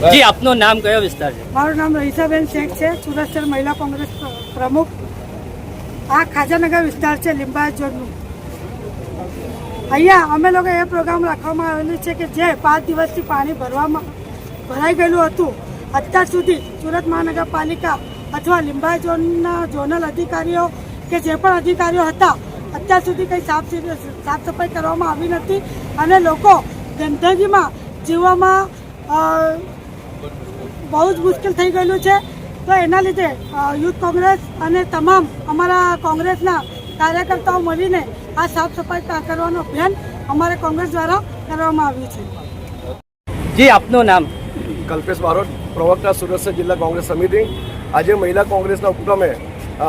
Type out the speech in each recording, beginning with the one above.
જી આપનું નામ કયો વિસ્તાર છે? મારું નામ રહીસાબેન શેખ છે સુરત શહેર મહિલા કોંગ્રેસ પ્રમુખ. આ ખાજાનગર વિસ્તાર છે લિંબાયત ઝોનનું. અહીંયા અમે લોકો એ પ્રોગ્રામ રાખવામાં આવેલું છે કે જે પાંચ દિવસથી પાણી ભરવામાં ભરાઈ ગયેલું હતું. અત્યાર સુધી સુરત મહાનગરપાલિકા અથવા લિંબાયત ઝોનના ઝોનલ અધિકારીઓ કે જે પણ અધિકારીઓ હતા અત્યાર સુધી કંઈ સાફ સાફ સફાઈ કરવામાં આવી નથી. અને લોકો ગંદકીમાં જીવવામાં બહુ જ મુશ્કેલ થઈ ગયેલું છે. તો એના લીધે યુથ કોંગ્રેસ અને તમામ અમારા કોંગ્રેસના કાર્યકર્તાઓ મળીને આ સાફ સફાઈ કરવાનો અભિયાન અમારે કોંગ્રેસ દ્વારા કરવામાં આવ્યું છે. જી આપનું નામ? કલ્પેશ બારોટ પ્રવક્તા સુરત જિલ્લા કોંગ્રેસ સમિતિ. આજે મહિલા કોંગ્રેસના ઉપક્રમે અ,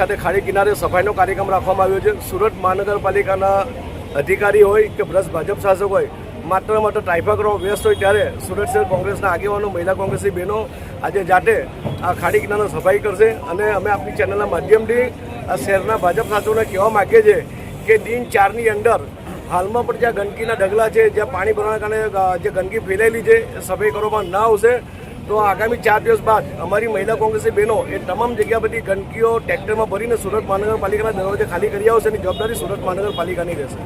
ખાતે ખાડી કિનારે સફાઈનો કાર્યક્રમ રાખવામાં આવ્યો છે. સુરત મહાનગરપાલિકાના અધિકારી હોય કે ભ્રષ્ટ ભાજપ શાસક હોય માત્ર માત્ર ટ્રાફિક વ્યસ્ત હોય ત્યારે સુરત શહેર કોંગ્રેસના આગેવાનો, મહિલા કોંગ્રેસની બહેનો આજે જાતે આ ખાડી કિનારો સફાઈ કરશે અને અમે આપણી ચેનલના માધ્યમથી આ શહેરના ભાજપ શાસકોને કહેવા માગીએ છીએ કે દિન ચારની અંદર હાલમાં પણ જ્યાં ગંદકીના ઢગલા છે, જ્યાં પાણી ભરવાના કારણે જે ગંદકી ફેલાયેલી છે, એ સફાઈ કરવામાં ના આવશે, તો આગામી ચાર દિવસ બાદ અમારી મહિલા કોંગ્રેસની બહેનો એ તમામ જગ્યા બધી ગંદકીઓ ટ્રેક્ટરમાં ભરીને સુરત મહાનગરપાલિકાના દરવાજે ખાલી કરી આવશે એની જવાબદારી સુરત મહાનગરપાલિકાની રહેશે.